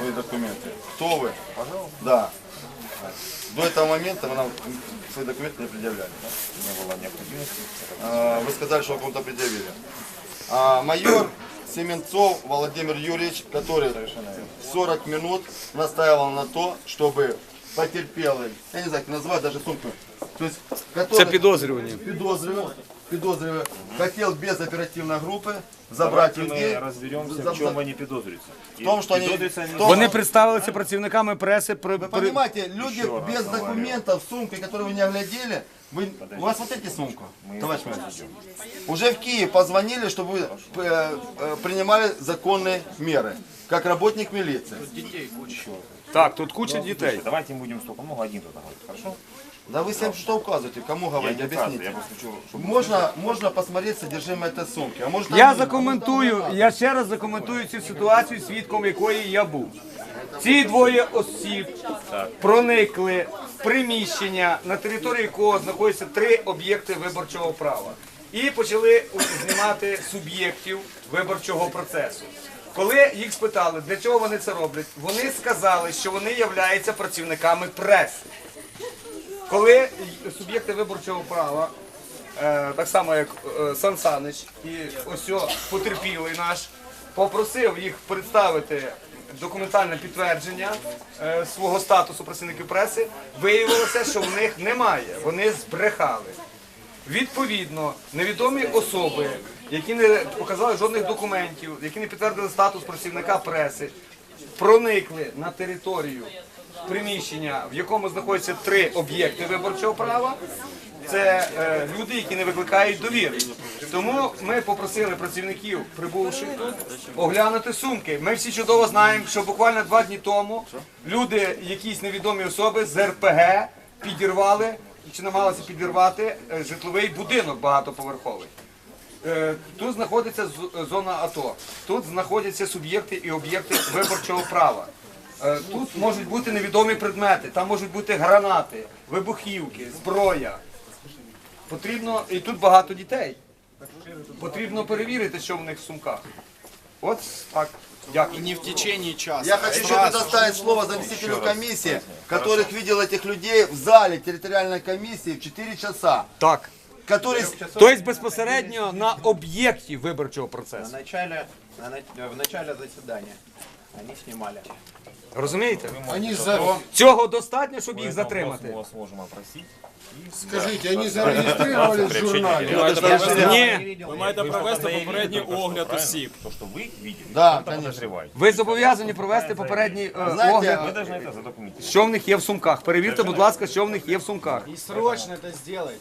свои документы. Кто вы? Да. До этого момента вы нам свои документы не предъявляли. да? Не было необходимости. А, Вы сказали, что вы кому-то предъявили. А, майор Семенцов Владимир Юрьевич, который 40 минут настаивал на то, чтобы потерпелый, я не знаю, как назвать даже сумку, то есть, который підозрювані. подозреваемый, подозреваемый хотел без оперативной группы забрать Давайте людей. мы разберемся, за- в чем они подозрюются. В том, что они- Подозрюются они- в том- Вони представилися працівниками преси. При, Вы при- понимаете, люди Еще раз без говорю. документов, сумки, которые вы не оглядели, вы, у вас вот эти сумку, товарищ майор? Уже в Киев позвонили, чтобы вы э, э, принимали законные меры, как работник милиции. Так, тут куча дітей. Давайте не будем столько много, один туда говорит, хорошо? Да вы всем что указываете, кому Я говорите, не указываю, объясните. я просто хочу, чтобы... Можно, можно посмотреть содержимое этой сумки. А может, там Я нет, а закоментую, может, там я ще раз закоментую цю ситуацію, свідком якої я був. Ці двоє осіб проникли в приміщення, на території якого знаходяться три об'єкти виборчого права. І почали знімати суб'єктів виборчого процесу. Коли їх спитали, для чого вони це роблять, вони сказали, що вони являються працівниками преси. Коли суб'єкти виборчого права, е, так само як е, Сан Санич і ось потерпілий наш, попросив їх представити документальне підтвердження е, свого статусу працівників преси, виявилося, що в них немає. Вони збрехали. Відповідно, невідомі особи, які не показали жодних документів, які не підтвердили статус працівника преси, проникли на територію приміщення, в якому знаходяться три об'єкти виборчого права. Це е, люди, які не викликають довіри. Тому ми попросили працівників, прибувши тут, оглянути сумки. Ми всі чудово знаємо, що буквально два дні тому люди, якісь невідомі особи з РПГ підірвали чи намагалися підірвати е, житловий будинок багатоповерховий. Е, Тут знаходиться зона АТО, тут знаходяться суб'єкти і об'єкти виборчого права. Е, Тут можуть бути невідомі предмети, там можуть бути гранати, вибухівки, зброя. Потрібно, і тут багато дітей. Потрібно перевірити, що в них в сумках. От так. Дякую. Не в течение часа. Я хочу еще предоставить слово заместителю комиссии, которых видел этих людей в зале территориальной комиссии в 4 часа. Так. Который Тобто безпосередньо на об'єкті виборчого В процесу. начале, на на- в начале заседания они снимали. Розумієте? Они за... Цього достатньо, щоб їх Мы затримати. вас можем опросить. Скажите, они зарегистрировали в журнале? Ні. Ви маєте провести попередній огляд осіб. То, что вы видели, Да, это конечно. подозреваете. Ви зобов'язані провести попередній е, Знаєте, огляд, Вы должны это задокументировать. що в них є в сумках. Перевірте, будь ласка, що в них є в сумках. И срочно это сделайте.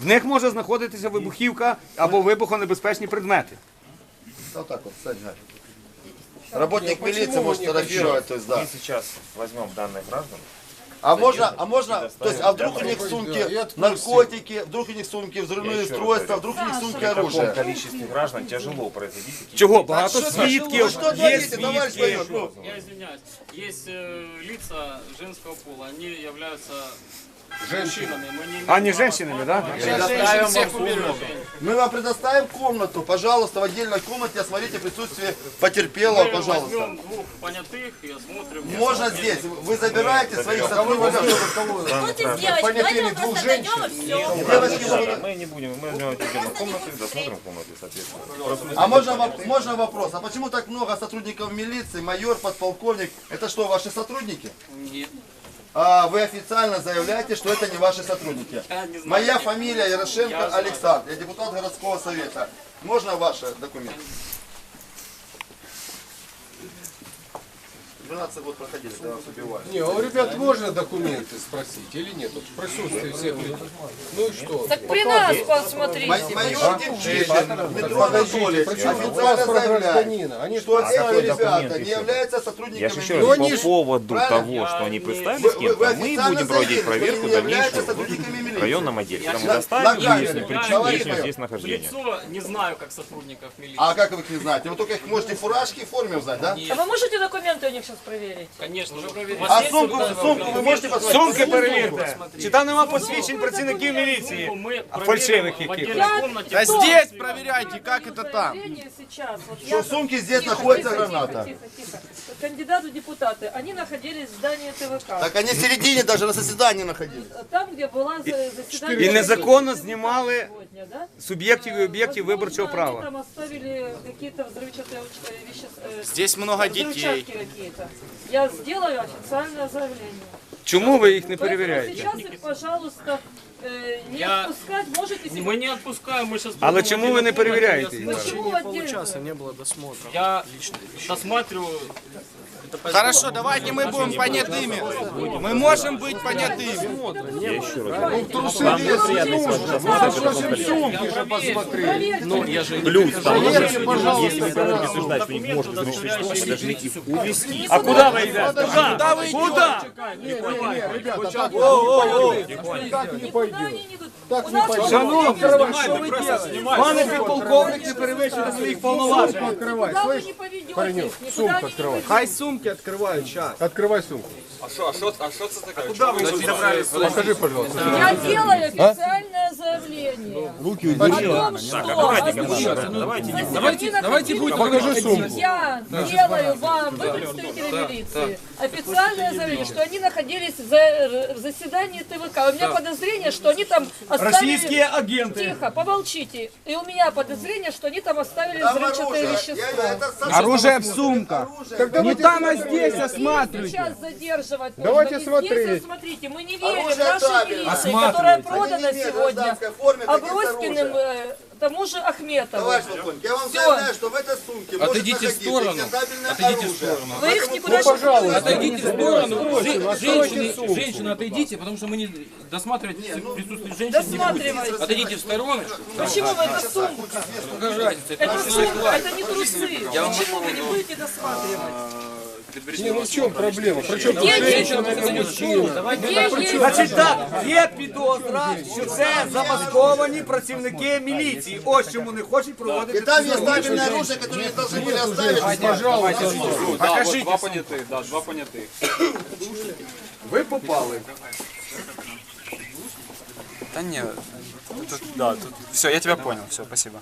В них може знаходитися вибухівка або вибухонебезпечні предмети. Вот так вот, кстати, Гарь. Работник почему милиции вы может не фотографировать, то есть, да. Мы сейчас возьмем данных граждан, А можно, а можно, предоставим то есть, а вдруг у для них в Да, и сумке отпустим. наркотики, вдруг у них в сумке взрывные Я еще раз устройства, говорю. вдруг у них в сумке при таком оружие. количестве граждан тяжело производить такие Чого? Багато Что свідків, вы что є творите, товарищ свідки. майор? Ну, Я извиняюсь. Есть э, лица женского пола, они являются мужчинами. Мы не имеем А не женщинами, да? Мы вам предоставим комнату, пожалуйста, в отдельной комнате осмотрите присутствие потерпелого, Мы пожалуйста. возьмем двух понятых и осмотрим. Можно здесь, вы забираете своих сотрудников. Будете сделать, давайте мы просто дойдем и все. Девочки, Мы не будем, мы возьмем отдельно комнаты, досмотрим комнаты, соответственно. А можно вопрос? А почему так много сотрудников милиции, майор, подполковник? Это что, ваши сотрудники? Нет. А вы официально заявляете, что это не ваши сотрудники. Я не знаю. Моя фамилия Ярошенко Я знаю. Александр. Я депутат городского совета. Можно ваши документы? 12 год проходили, когда вас убивали. Не, а у ребят можно документы спросить или нет? Вот в присутствии всех людей. Ну и что? Так при нас посмотрите. Май- Майор Демчишин, Дмитро Анатольевич Почему официально заявляет, что какой ребята не являются Я сотрудниками же еще раз, по поводу того, что они Я представились кем-то, вы мы будем проводить проверку дальнейшую районном отделе. Там мы на доставим камеру. выясним причину Товарищ их майор. здесь В нахождения. лицо не знаю, как сотрудников милиции. А как вы их не знаете? Вы только их можете фуражки и форме узнать, да? А вы можете документы у них сейчас проверить? Конечно, уже проверили. А сумку, сумку вы можете посмотреть? Сумки перевірте. Чи там нема посвідчень працівників міліції? Мы А проверим фальшивых в каких? отдельной комнате. Да здесь проверяйте, как это там. Сейчас, вот Что я- в сумке здесь Тихо, находится тихо, граната. Тихо, тихо, тихо. Кандидаты в депутаты, они находились в здании ТВК. Так они в середине даже на заседании находились. Там, где была за- заседание... І незаконно знімали Сегодня, да? суб'єктів і об'єктів Возможно, виборчого они права. там оставили какие-то взрывчатые э, вещества. Здесь много детей. какие-то. Я сделаю официальное заявление. Чому ви їх не Поэтому перевіряєте? сейчас их, пожалуйста, э, не Я- отпускать. Можете Мы не отпускаем, мы сейчас... Але чому ви не перевіряєте їх? Почему отдельно? Я досматриваю. Хорошо, давайте мы будем понятыми. Мы можем быть понятыми. Я еще раз. Ну, трусы не нужно. Ну, я же Плюс, там, если вы должны утверждать, что не может разрешить что вы должны их увезти. А куда вы, ребята? Куда вы идете? Куда? Ребята, так не пойдет. идут. У нас Шановні, пане підполковник не перевищує своїх повноважень. Никуда вы не поведетесь. Никуда вы не поведетесь. Хай сумки открывают, сейчас. Открывай сумку. Покажи, пожалуйста. Я делаю официальное заявление. Руки о том, что давайте, давайте Покажи сумку. Я делаю вам, вы представители милиции, официальное заявление, что они находились в за- в заседании ТВК. У меня подозрение, что они там оставили... Російські агенти. Тихо, помолчите. И у меня подозрение, что они там оставили взрывчатые вещества. Оружие в сумках. Не там, а здесь осматривайте. Сейчас задерживать нужно. Давайте И смотреть. Здесь, смотрите, мы не верим Оружие нашей милиции, которая продана не сегодня Аброськиным, оружия. э, тому же Ахметову. Товарищ полковник, я вам Всё. заявляю, что в этой сумке может Отойдите в находиться сторону. нестабильное Отойдите в оружие. сторону. Вы их никуда сейчас не Отойдите в сторону. Же- Женщины, женщины, отойдите, потому что мы не досматривать присутствие женщин не будем. Досматривайте. Отойдите в сторону. Почему вы это сумка? Какая разница? Это сумка, это не трусы. Почему вы не будете досматривать? Не, ну в чем проблема? Причем тут Где женщина, деньги? это мужчина. Где есть? Значить так, є підозра, що це замасковані працівники міліції. Ось чому не хочуть И проводити. там есть табельное оружие, которое не должны были оставить. Пожалуйста. Покажите. Два понятых, да, два понятых. Ви попали. Да нет, тут, да, тут, все, я тебя понял, все, спасибо.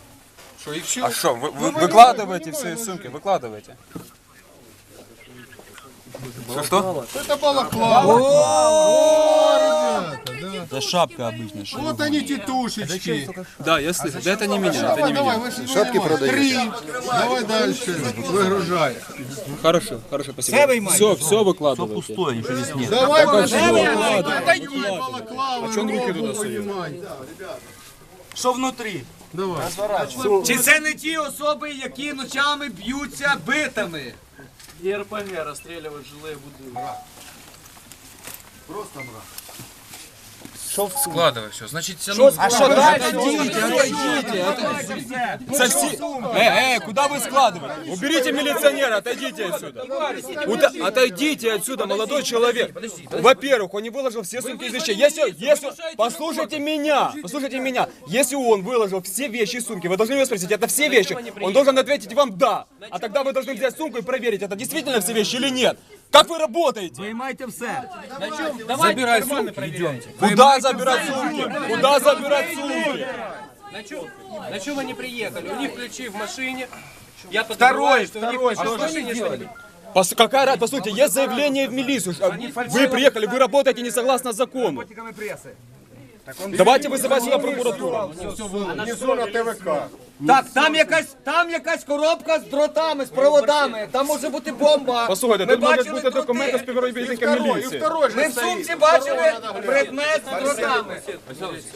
Что, и все? А что, вы, вы выкладываете все сумки, выкладывайте. Что, что? Это балаклава. Это шапка обычная. Вот они тетушечки. Да, я слышу, да это не меня, это Давай, не давай, меня. вы же Шапки продаете. Давай дальше. Выгружай. Хорошо, хорошо, спасибо. Все, все выкладывайте. Давай, Отойди. балаклава. А что он руки туда сует? Що внутрі? Давай. Чи це не ті особи, які ночами б'ються битами? РПГ расстреливать жилые будинки. Складывай все. Значит, все. А что дальше? Отойдите, отойдите. Совсем... Э, э, куда вы складываете? Уберите милиционера, отойдите отсюда. Уда- Отойдите отсюда, молодой человек. Во-первых, он не выложил все сумки из вещей. Если, если, послушайте меня, послушайте меня. Если он выложил все вещи из сумки, вы должны его спросить, это все вещи? Он должен ответить вам «да». А тогда вы должны взять сумку и проверить, это действительно все вещи или нет. Как вы работаете? Виймайте все. Забирай сумки, идемте. Куда забирать сумки? Куда забирать сумки? На чем? На чем они приехали? У них ключи в машине. Я Второй, что у них второй, ключи в что же машине, что они- Пос- какая разница? По сути, есть заявление в милицию. А Вы приехали, вы работаете не согласно закону. Давайте вызывать сюда прокуратуру. Внизу на ТВК. Так, там якась, там якась коробка з дротами, з проводами. Там може бути бомба. Послухайте, Ми тут можуть бути документи співробітника міліції. Ми в сумці бачили предмет з дротами.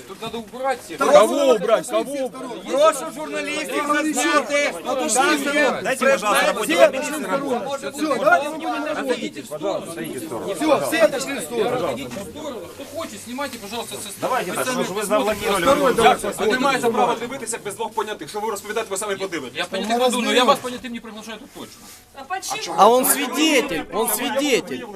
Тут убрать всех. Кого убрать? Кого убрать? Прошу журналістів зазняти. Там є предмет Все, все отошли в сторону. Кто хочет, снимайте, пожалуйста, со Давайте так, ви заблокували. Ви не маєте права дивитися без двох понятих. Що ви розповідаєте, ви самі подивитесь. Я понятых веду, но я вас понятым не приглашаю тут точно. А почему? А он свидетель, он свидетель.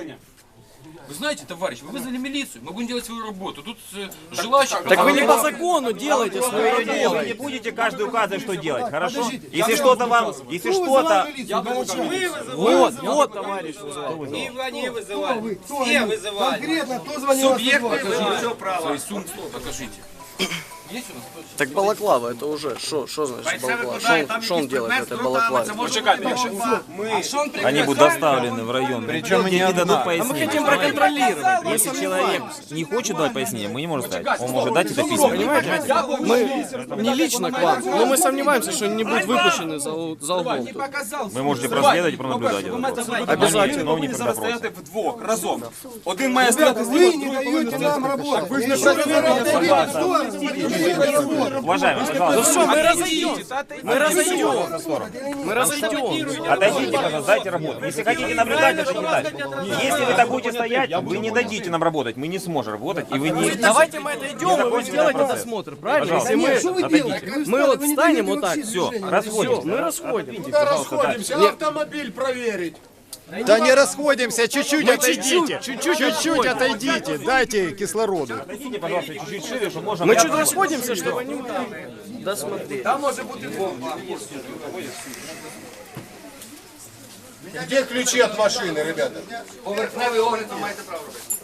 Вы знаете, товарищ, вы вызвали милицию, мы будем делать свою работу. Тут э, желающих... Так вы не по закону делаете свое дело. Вы не будете каждый указывать, что делать, хорошо? Если что-то вам, если что-то... Вот, вот, товарищ. І вони визивали. Все вызывали. Конкретно кто звонил? Суб'єкти виборчого права. Свои сумки покажите. Есть у нас? Кто- Так балаклава, это уже, что, что значит балаклава? Что он, что он делает в этой балаклаве? Они будут доставлены в район. Причем не дадут пояснение. хотим проконтролировать. Если человек не хочет дать пояснение, мы не можем сказать. Он может дать это письменно. Понимаете? Мы не лично к вам, но мы сомневаемся, что они не будут выпущены за, угол. Вы можете проследовать и пронаблюдать этот вопрос. Обязательно. Но не допросе. стояти вдвох, разом. Один має стояти зліва, другий повинен стояти справа. Так ви ж не Уважаемый, пожалуйста, Мы разойдем. Мы разойдем. Мы разойдем. отойдите, пожалуйста, дайте работу. Если хотите наблюдать, это не дальше. Если вы так будете стоять, вы не дадите нам работать, мы не сможем работать, и вы не... Давайте мы отойдем, и вы сделаете досмотр, правильно? Если мы, мы вот встанем вот так, Все, расходимся. мы расходим. Куда расходимся? Автомобиль проверить. Да не расходимся, чуть-чуть отойдите. Чуть-чуть отойдите, дайте кислороду. Отойдите, пожалуйста, чуть-чуть шире, чтобы можно... Мы чуть расходимся, чтобы они могли досмотреть. Там може бути бомба. Где ключи от машины, ребята? Поверхневий огляд ви маєте право робити.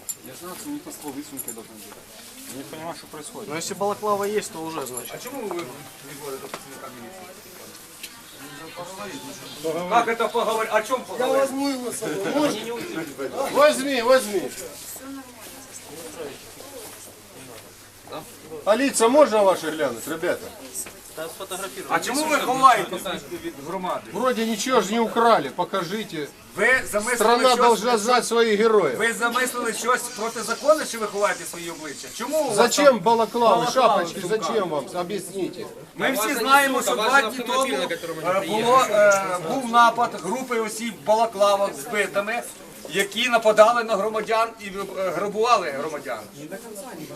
Но если балаклава есть, то уже значит. А чому ви відводите працівника міліції? Как это поговорить? О чем поговорить? Возьми, возьми. А лица можно ваши глянуть, ребята? А чому ви ховаєтесь від- від громади? Вроде ничего же не украли, покажите. Ви замислили Страна щось, должна знать своих героев. ви замислили щось протизаконне, чи ви ховаєте свої обличчя? Чому у вас Зачем там- балаклавы, шапочки, зачем вам? Объясните. Ми всі знаємо, що два дні тому е, було, е, був напад групи осіб в балаклавах з битами, які нападали на громадян і е, грабували громадян.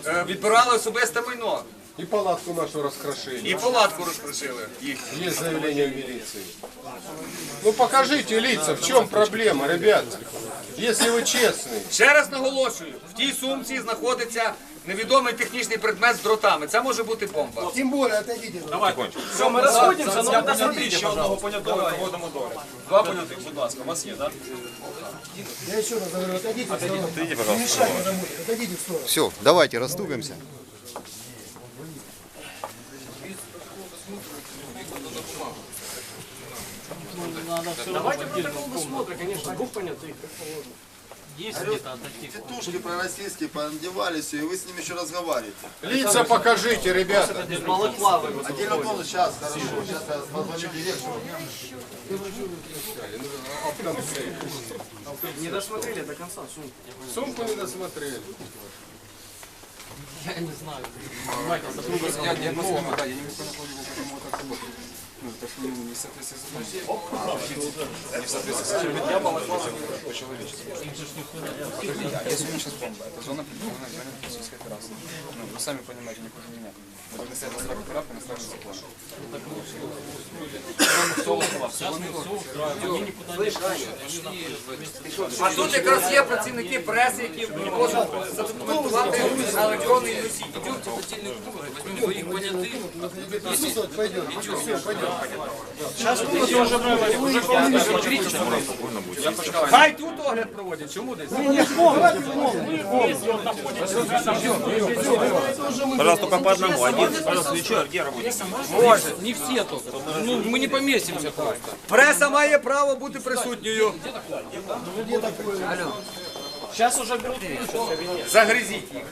Е, Відбирали особисте майно И палатку нашу раскрошили. і палатку розкришили їх. Есть заявление в милиции. Ну покажите лица, в чем проблема, ребята? Если вы честны. Ще раз наголошую, в тій сумці знаходиться невідомий технічний предмет з дротами. Це може бути бомба. Все, мы расходимся, но вы досмотрите, Ще одного понятого проводимо догляд. Два понятих, будь ласка, у вас є, так? Все, давайте расступимся. надо все Давайте про такого смотра, конечно, Губ нет, как положено. Есть где-то от таких. Тетушки пророссийские поандевались, и вы с ними еще разговариваете. Лица покажите, ребята. Отдельно комнату сейчас, хорошо. Сейчас я позвоню директору. Не досмотрели до конца сумку. Сумку не досмотрели. Я не знаю. Я не могу, я не могу, я не могу, я не могу, Ну, это что не соответствует с Не соответствует с Я балаклава по-человечески. Я сегодня сейчас бомба. Это зона предположенная зона Российской Федерации. Ну, вы сами понимаете, не хуже меня. Мы должны стоять на страже порядка, на страже закона. А тут якраз є працівники преси, які можуть задокументувати на електронний носій. Идемте в отдельный тур, возьмем своих понятых. Хай тут огляд проводять. Чому десь? Пожалуйста, только по одному. Один, пожалуйста, еще, где работник? Може. Не все только. Ну, мы не поместимся просто. Преса має право бути присутньою. Сейчас уже берут ключ. Загризіть їх.